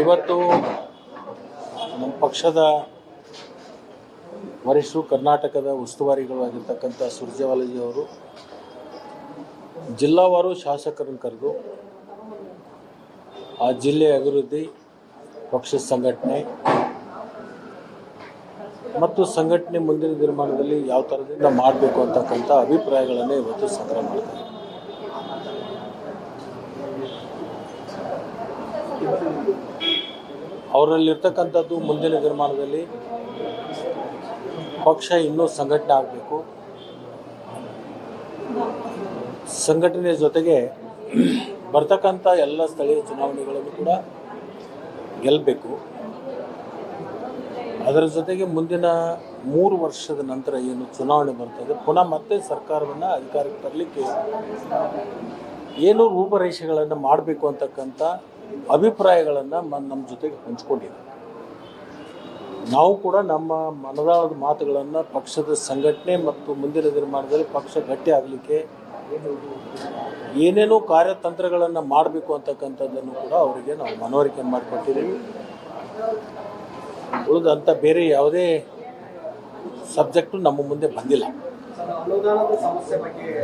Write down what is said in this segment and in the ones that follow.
ಇವತ್ತು ನಮ್ಮ ಪಕ್ಷದ ವರಿಷ್ಠರು ಕರ್ನಾಟಕದ ಉಸ್ತುವಾರಿಗಳು ಆಗಿರ್ತಕ್ಕಂಥ ಸುರ್ಜೇವಾಲಾಜಿ ಅವರು, ಜಿಲ್ಲಾವಾರು ಶಾಸಕರನ್ನು ಕರೆದು ಆ ಜಿಲ್ಲೆಯ ಅಭಿವೃದ್ಧಿ, ಪಕ್ಷದ ಸಂಘಟನೆ ಮತ್ತು ಸಂಘಟನೆ ಮುಂದಿನ ನಿರ್ಮಾಣದಲ್ಲಿ ಯಾವ ಥರದಿಂದ ಮಾಡಬೇಕು ಅಂತಕ್ಕಂಥ ಅಭಿಪ್ರಾಯಗಳನ್ನು ಇವತ್ತು ಸಂಗ್ರಹ ಮಾಡ್ತಾರೆ ಅವರಲ್ಲಿರ್ತಕ್ಕಂಥದ್ದು ಮುಂದಿನ ನಿರ್ಮಾಣದಲ್ಲಿ ಪಕ್ಷ ಇನ್ನೂ ಸಂಘಟನೆ ಆಗಬೇಕು. ಸಂಘಟನೆ ಜೊತೆಗೆ ಬರ್ತಕ್ಕಂಥ ಎಲ್ಲ ಸ್ಥಳೀಯ ಚುನಾವಣೆಗಳನ್ನು ಕೂಡ ಗೆಲ್ಲಬೇಕು ಅದರ ಜೊತೆಗೆ ಮುಂದಿನ ಮೂರು ವರ್ಷದ ನಂತರ ಏನು ಚುನಾವಣೆ ಬರ್ತದೆ, ಪುನಃ ಮತ್ತೆ ಸರ್ಕಾರವನ್ನು ಅಧಿಕಾರಕ್ಕೆ ತರಲಿಕ್ಕೆ ಏನು ರೂಪರೇಷೆಗಳನ್ನು ಮಾಡಬೇಕು ಅಂತಕ್ಕಂಥ ಅಭಿಪ್ರಾಯಗಳನ್ನು ಮ ನಮ್ಮ ಜೊತೆಗೆ ಹಂಚ್ಕೊಂಡಿದೆ. ನಾವು ಕೂಡ ನಮ್ಮ ಮನದಾಳದ ಮಾತುಗಳನ್ನು ಪಕ್ಷದ ಸಂಘಟನೆ ಮತ್ತು ಮುಂದಿನ ನಿರ್ಮಾಣದಲ್ಲಿ ಪಕ್ಷ ಗಟ್ಟಿ ಆಗಲಿಕ್ಕೆ ಏನೇನೋ ಕಾರ್ಯತಂತ್ರಗಳನ್ನು ಮಾಡಬೇಕು ಅಂತಕ್ಕಂಥದ್ದನ್ನು ಕೂಡ ಅವರಿಗೆ ನಾವು ಮನವರಿಕೆ ಮಾಡಿಕೊಟ್ಟಿದ್ದೀವಿ. ಉಳಿದಂಥ ಬೇರೆ ಯಾವುದೇ ಸಬ್ಜೆಕ್ಟು ನಮ್ಮ ಮುಂದೆ ಬಂದಿಲ್ಲ.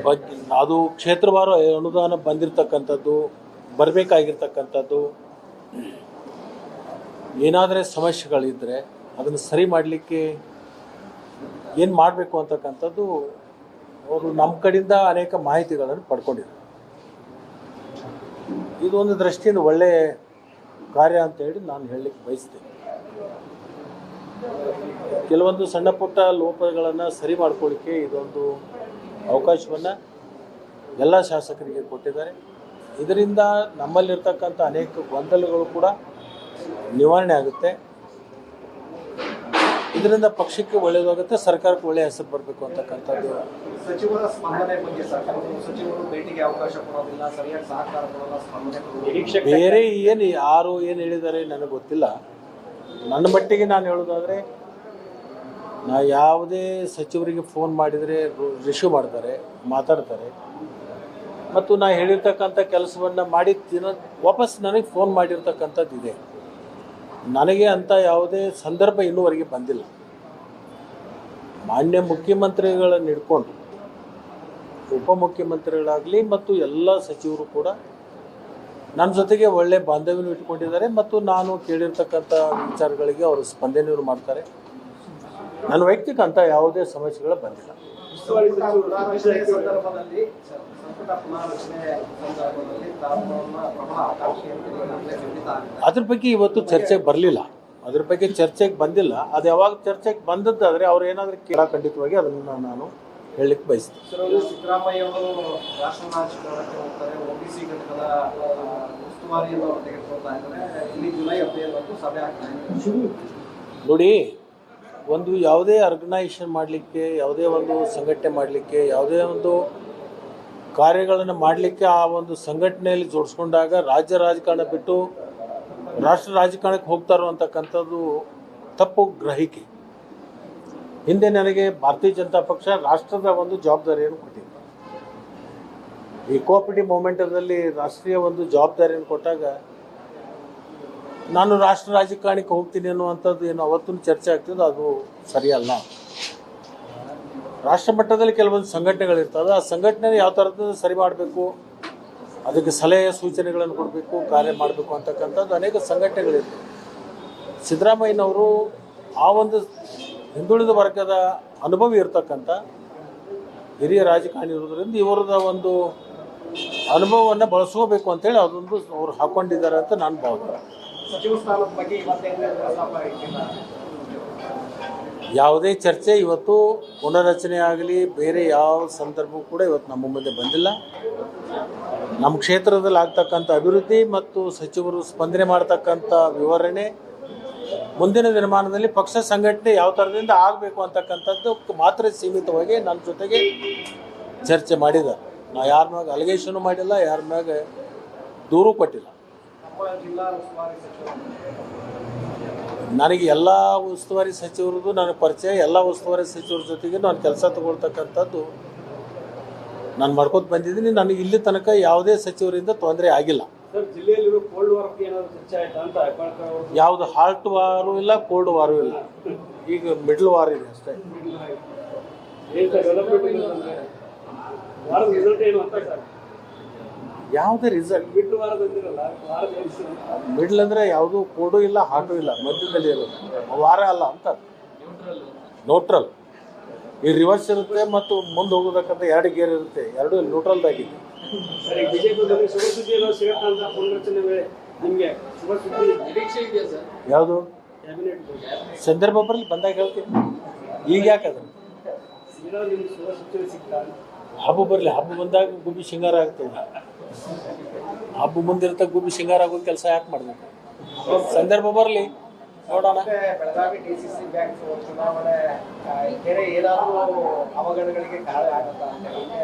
ಬಗ್ಗೆ ಅದು ಕ್ಷೇತ್ರವಾರು ಅನುದಾನ ಬಂದಿರತಕ್ಕಂಥದ್ದು ಬರಬೇಕಾಗಿರ್ತಕ್ಕಂಥದ್ದು. ಏನಾದರೆ ಸಮಸ್ಯೆಗಳಿದ್ದರೆ ಅದನ್ನು ಸರಿ ಮಾಡಲಿಕ್ಕೆ ಏನು ಮಾಡಬೇಕು ಅಂತಕ್ಕಂಥದ್ದು ಅವರು ನಮ್ಮ ಕಡೆಯಿಂದ ಅನೇಕ ಮಾಹಿತಿಗಳನ್ನು ಪಡ್ಕೊಂಡಿದ್ದಾರೆ ಇದೊಂದು ದೃಷ್ಟಿಯಿಂದ ಒಳ್ಳೆಯ ಕಾರ್ಯ ಅಂತ ಹೇಳಿ ನಾನು ಹೇಳಲಿಕ್ಕೆ ಬಯಸ್ತೇನೆ. ಕೆಲವೊಂದು ಸಣ್ಣ ಪುಟ್ಟ ಲೋಪಗಳನ್ನು ಸರಿ ಮಾಡ್ಕೊಳ್ಳಿಕ್ಕೆ ಇದೊಂದು ಅವಕಾಶವನ್ನು ಎಲ್ಲ ಶಾಸಕರಿಗೆ ಕೊಟ್ಟಿದ್ದಾರೆ. ಇದರಿಂದ ನಮ್ಮಲ್ಲಿರ್ತಕ್ಕಂಥ ಅನೇಕ ಗೊಂದಲಗಳು ಕೂಡ ನಿವಾರಣೆ ಆಗುತ್ತೆ. ಇದರಿಂದ ಪಕ್ಷಕ್ಕೆ ಒಳ್ಳೆಯದಾಗುತ್ತೆ ಸರ್ಕಾರಕ್ಕೆ ಒಳ್ಳೆಯ ಹೆಸರು ಬರಬೇಕು ಅಂತಕ್ಕಂಥದ್ದು. ಸಚಿವರ ಸ್ಪಂದನೆ ಬಗ್ಗೆ ಸಚಿವರು ಭೇಟಿಗೆ ಅವಕಾಶ ಕೊಡೋದಿಲ್ಲ ಸರಿಯಾಗಿ ಸಹಕಾರ ಕೊಡೋಲ್ಲ ಸ್ಪಂದನೆ ಕೊಡೋದಿಲ್ಲ. ಬೇರೆ ಏನು ಯಾರು ಏನು ಹೇಳಿದ್ದಾರೆ ನನಗೆ ಗೊತ್ತಿಲ್ಲ. ನನ್ನ ಮಟ್ಟಿಗೆ ನಾನು ಹೇಳೋದಾದರೆ ನಾ ಯಾವುದೇ ಸಚಿವರಿಗೆ ಫೋನ್ ಮಾಡಿದರೆ ರಿಶೀವ್ ಮಾಡ್ತಾರೆ ಮಾತಾಡ್ತಾರೆ. ಮತ್ತು ನಾ ಹೇಳಿರ್ತಕ್ಕಂಥ ಕೆಲಸವನ್ನು ಮಾಡಿ ದಿನ ವಾಪಸ್ ನನಗೆ ಫೋನ್ ಮಾಡಿರ್ತಕ್ಕಂಥದ್ದು ಇದೆ. ನನಗೆ ಅಂಥ ಯಾವುದೇ ಸಂದರ್ಭ ಇನ್ನೂವರೆಗೆ ಬಂದಿಲ್ಲ. ಮಾನ್ಯ ಮುಖ್ಯಮಂತ್ರಿಗಳನ್ನು ಹಿಡ್ಕೊಂಡು ಉಪಮುಖ್ಯಮಂತ್ರಿಗಳಾಗಲಿ ಮತ್ತು ಎಲ್ಲ ಸಚಿವರು ಕೂಡ ನನ್ನ ಜೊತೆಗೆ ಒಳ್ಳೆ ಬಾಂಧವ್ಯವನ್ನು ಇಟ್ಕೊಂಡಿದ್ದಾರೆ ಮತ್ತು ನಾನು ಕೇಳಿರ್ತಕ್ಕಂಥ ವಿಚಾರಗಳಿಗೆ ಅವರು ಸ್ಪಂದನೆಯನ್ನು ಮಾಡ್ತಾರೆ. ನನ್ನ ವೈಯಕ್ತಿಕ ಅಂತ ಯಾವುದೇ ಸಮಸ್ಯೆಗಳು ಬಂದಿಲ್ಲ. ಸಂಪುಟ ಪುನಾರಚನೆ ಸಂದರ್ಭದಲ್ಲಿ ಸಂಪುಟ ಪುನಾರಚನೆ ಸಂದರ್ಭದಲ್ಲಿ ಪ್ರಬಲ ಆಕಾಂಕ್ಷೆ ಅದ್ರ ಬಗ್ಗೆ ಇವತ್ತು ಚರ್ಚೆಗೆ ಬರಲಿಲ್ಲ. ಅದ್ರ ಬಗ್ಗೆ ಚರ್ಚೆಗೆ ಬಂದಿಲ್ಲ. ಅದು ಯಾವಾಗ ಚರ್ಚೆಗೆ ಬಂದದ್ದಾದ್ರೆ ಅವ್ರು ಏನಾದರೂ ಕೇಳ ಖಂಡಿತವಾಗಿ ಅದನ್ನು ನಾನು ಹೇಳಲಿಕ್ಕೆ ಬಯಸ್ತೀನಿ. ಸಿದ್ದರಾಮಯ್ಯ ಅವರು ರಾಷ್ಟ್ರ ರಾಜಕಾರಣಕ್ಕೆ ಹೋಗ್ತಾರೆ. ಒಬಿಸಿ ಘಟಕದ ಆ, ಉಸ್ತುವಾರಿಯನ್ನು ಅವರು ತೆಗೆದುಕೊಳ್ತಾ ಇದ್ದಾರೆ. ಇಲ್ಲಿ ಜುಲೈ ಹದಿನೈದರಂದು ಸಭೆ ಆಗ್ತಾ ನೋಡಿ ಒಂದು ಯಾವುದೇ ಆರ್ಗನೈಸೇಷನ್ ಮಾಡಲಿಕ್ಕೆ, ಯಾವುದೇ ಒಂದು ಸಂಘಟನೆ ಮಾಡಲಿಕ್ಕೆ, ಯಾವುದೇ ಒಂದು ಕಾರ್ಯಗಳನ್ನು ಮಾಡಲಿಕ್ಕೆ ಆ ಒಂದು ಸಂಘಟನೆಯಲ್ಲಿ ಜೋಡಿಸ್ಕೊಂಡಾಗ ರಾಜ್ಯ ರಾಜಕಾರಣ ಬಿಟ್ಟು ರಾಷ್ಟ್ರ ರಾಜಕಾರಣಕ್ಕೆ ಹೋಗ್ತಾರೋ ಅಂತಕ್ಕಂಥದ್ದು ತಪ್ಪು ಗ್ರಹಿಕೆ. ಹಿಂದೆ ನನಗೆ ಭಾರತೀಯ ಜನತಾ ಪಕ್ಷ ರಾಷ್ಟ್ರದ ಒಂದು ಜವಾಬ್ದಾರಿಯನ್ನು ಕೊಟ್ಟಿದೆ ಈ ಕೋಆಪರೇಟಿವ್ ಮೂಮೆಂಟದಲ್ಲಿ ರಾಷ್ಟ್ರೀಯ ಒಂದು ಜವಾಬ್ದಾರಿಯನ್ನು ಕೊಟ್ಟಾಗ ನಾನು ರಾಷ್ಟ್ರ ರಾಜಕಾರಣಕ್ಕೆ ಹೋಗ್ತೀನಿ ಅನ್ನುವಂಥದ್ದು ಏನು ಅವತ್ತು ಚರ್ಚೆ ಆಗ್ತಿದ್ದು ಅದು ಸರಿಯಲ್ಲ. ರಾಷ್ಟ್ರ ಮಟ್ಟದಲ್ಲಿ ಕೆಲವೊಂದು ಸಂಘಟನೆಗಳಿರ್ತದೆ ಆ ಸಂಘಟನೆ ಯಾವ ಥರದ್ದು ಸರಿ ಮಾಡಬೇಕು, ಅದಕ್ಕೆ ಸಲಹೆ, ಸೂಚನೆಗಳನ್ನು ಕೊಡಬೇಕು, ಕಾರ್ಯ ಮಾಡಬೇಕು ಅಂತಕ್ಕಂಥದ್ದು ಅನೇಕ ಸಂಘಟನೆಗಳಿರ್ತವೆ. ಸಿದ್ದರಾಮಯ್ಯನವರು ಆ ಒಂದು ಹಿಂದುಳಿದ ವರ್ಗದ ಅನುಭವಿ ಇರ್ತಕ್ಕಂಥ ಹಿರಿಯ ರಾಜಕಾರಣಿ ಇರೋದ್ರಿಂದ ಇವರದ ಒಂದು ಅನುಭವವನ್ನು ಬಳಸ್ಕೋಬೇಕು ಅಂತೇಳಿ ಅದೊಂದು ಅವ್ರು ಹಾಕ್ಕೊಂಡಿದ್ದಾರೆ ಅಂತ ನಾನು ಭಾವನೆ ಸಚಿವ ಬಗ್ಗೆ ಯಾವುದೇ ಚರ್ಚೆ ಇವತ್ತು ಪುನರ್ರಚನೆ ಆಗಲಿ, ಬೇರೆ ಯಾವ ಸಂದರ್ಭವೂ ಕೂಡ ಇವತ್ತು ನಮ್ಮ ಮುಂದೆ ಬಂದಿಲ್ಲ. ನಮ್ಮ ಕ್ಷೇತ್ರದಲ್ಲಿ ಆಗ್ತಕ್ಕಂಥ ಅಭಿವೃದ್ಧಿ ಮತ್ತು ಸಚಿವರು ಸ್ಪಂದನೆ ಮಾಡ್ತಕ್ಕಂಥ ವಿವರಣೆ ಮುಂದಿನ ದಿನಮಾನದಲ್ಲಿ ಪಕ್ಷ ಸಂಘಟನೆ ಯಾವ ಥರದಿಂದ ಆಗಬೇಕು ಅಂತಕ್ಕಂಥದ್ದು ಮಾತ್ರ ಸೀಮಿತವಾಗಿ ನನ್ನ ಜೊತೆಗೆ ಚರ್ಚೆ ಮಾಡಿದ್ದಾರೆ. ನಾ ಯಾರ ಮ್ಯಾಗ ಅಲಿಗೇಷನು ಮಾಡಿಲ್ಲ, ಯಾರ ಮ್ಯಾಗ ದೂರು ಕೊಟ್ಟಿಲ್ಲ ನಮ್ಮ ಜಿಲ್ಲಾ ಉಸ್ತುವಾರಿ ಸಚಿವರು ನನಗೆ ಎಲ್ಲ ಉಸ್ತುವಾರಿ ಸಚಿವರದ್ದು ನನಗೆ ಪರಿಚಯ ಎಲ್ಲ ಉಸ್ತುವಾರಿ ಸಚಿವರ ಜೊತೆಗೆ ನಾನು ಕೆಲಸ ತಗೊಳ್ತಕ್ಕಂಥದ್ದು ನಾನು ಮಾಡ್ಕೊತ ಬಂದಿದ್ದೀನಿ. ನನಗೆ ಇಲ್ಲಿ ತನಕ ಯಾವುದೇ ಸಚಿವರಿಂದ ತೊಂದರೆ ಆಗಿಲ್ಲ. ಯಾವುದು ಹಾರ್ಟ್ ವಾರು ಇಲ್ಲ ಕೋಲ್ಡ್ ವಾರು ಇಲ್ಲ. ಈಗ ಮಿಡ್ಲ್ ವಾರ್ ಇದೆ ಅಷ್ಟೇ. ಡೆವಲಪ್ಮೆಂಟ್ ಅಂದ್ರೆ ವಾರದ ರಿಸಲ್ಟ್ ಏನು ಅಂತ ಸರ್ ಯಾವುದೇ ರಿಸಲ್ಟ್ ಮಿಡ್ಲ್ ಅಂದ್ರೆ ಯಾವುದು ಕೋಡು ಇಲ್ಲ ಹಾಟು ಇಲ್ಲ ಮಧ್ಯದಲ್ಲಿ ಇರೋದು. ವಾರ ಅಲ್ಲ ಅಂತ ನ್ಯೂಟ್ರಲ್ ಈ ರಿವರ್ಸ್ ಇರುತ್ತೆ ಮತ್ತು ಮುಂದೆ ಹೋಗಬೇಕಂತ ಎರಡು ಗೇರ್ ಇರುತ್ತೆ. ಎರಡು ನ್ಯೂಟ್ರಲ್ದಾಗಿದೆ ಇದೆಯಾ ಸರ್? ಯಾವುದು? ಕ್ಯಾಬಿನೆಟ್ ಸಂದರ್ಭ ಬರಲಿ ಬಂದಾಗ ಹೇಳ್ತೀನಿ. ಈಗ ಯಾಕೆ ಹಬ್ಬ ಬರಲಿ ಹಬ್ಬ ಬಂದಾಗ ಗುಬ್ಬಿ ಶೃಂಗಾರ ಆಗ್ತದೆ. ಹಬ್ಬ ಮುಂದಿರ್ತ ಗುಬ್ಬಿ ಶೃಂಗಾರ ಆಗೋ ಕೆಲಸ ಯಾಕೆ ಮಾಡಬೇಕು? ಸಂದರ್ಭ ಬರಲಿ ನೋಡೋಣ. Belagavi D C C bank ಚುನಾವಣೆ ಆ, ಬೇರೆ ಏನಾದರೂ ಅವಘಡಗಳಿಗೆ ಕಾರಣ ಅಂತ ಹೇಗೆ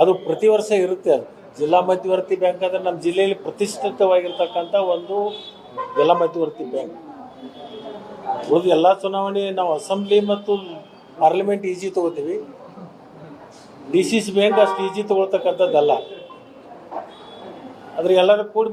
ಅದು ಪ್ರತಿ ವರ್ಷ ಇರುತ್ತೆ ಅದು. ಜಿಲ್ಲಾ ಮಧ್ಯವರ್ತಿ ಬ್ಯಾಂಕ್ ಅಂದ್ರೆ ನಮ್ಮ ಜಿಲ್ಲೆಯಲ್ಲಿ ಪ್ರತಿಷ್ಠಿತವಾಗಿರ್ತಕ್ಕಂಥ ಒಂದು ಜಿಲ್ಲಾ ಮಧ್ಯವರ್ತಿ ಬ್ಯಾಂಕ್. ಉಳಿದು ಎಲ್ಲ ಚುನಾವಣೆ ನಾವು ಅಸೆಂಬ್ಲಿ ಮತ್ತು ಪಾರ್ಲಿಮೆಂಟ್ ಈಜಿ ತಗೋತೀವಿ. ಡಿ ಸಿ ಸಿ ಬ್ಯಾಂಕ್ ಅಷ್ಟು ಈಜಿ ತೊಗೊಳ್ತಕ್ಕಂಥದ್ದಲ್ಲ. ಆದ್ರೆ ಎಲ್ಲರೂ ಕೂಡಿ